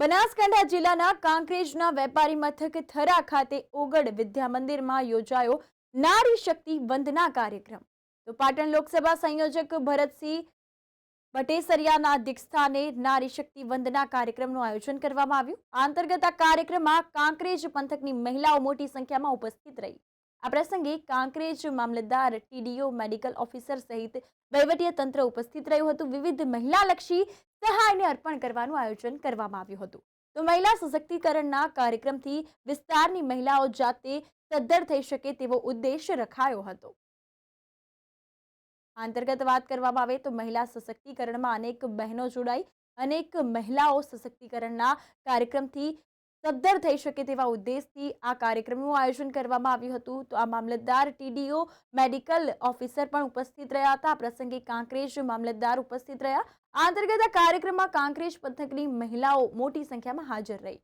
બનાસકાંઠા જિલ્લાના કાંકરેજના વેપારી મથક થરા ખાતે ઓગડ વિદ્યા મંદિરમાં યોજાયો નારી શક્તિ વંદના કાર્યક્રમ. તો પાટણ લોકસભા સંયોજક ભરતસિંહ ભટેસરિયાના અધ્યક્ષસ્થાને નારી શક્તિ વંદના કાર્યક્રમનું આયોજન કરવામાં આવ્યું. આ અંતર્ગત આ કાર્યક્રમમાં કાંકરેજ પંથકની મહિલાઓ મોટી સંખ્યામાં ઉપસ્થિત રહી. આ પ્રસંગે કાંકરેજ મામલતદાર ટીડીઓ, મેડિકલ ઓફિસર સહિત તંત્ર ઉપસ્થિત રહ્યું હતું. વિવિધ મહિલાલક્ષી સહાયને અર્પણ કરવાનું આયોજન કરવામાં આવ્યું હતું. તો મહિલા સશક્તિકરણના કાર્યક્રમથી વિસ્તારની મહિલાઓ જાતે સદ્ધર થઈ શકે તેવો ઉદ્દેશ રખાયો હતો. અંતર્ગત વાત કરવામાં આવે તો મહિલા સશક્તિકરણમાં અનેક બહેનો જોડાઈ. અનેક મહિલાઓ સશક્તિકરણના કાર્યક્રમથી સદ્ધર થઈ શકે તેવા ઉદ્દેશથી આ કાર્યક્રમનું આયોજન કરવામાં આવ્યું હતું. તો આ મામલતદાર ટીડીઓ મેડિકલ ઓફિસર પણ ઉપસ્થિત રહ્યા હતા. આ પ્રસંગે કાંકરેજ મામલતદાર ઉપસ્થિત રહ્યા. આ અંતર્ગત આ કાર્યક્રમમાં કાંકરેજ પંથકની મહિલાઓ મોટી સંખ્યામાં હાજર રહી.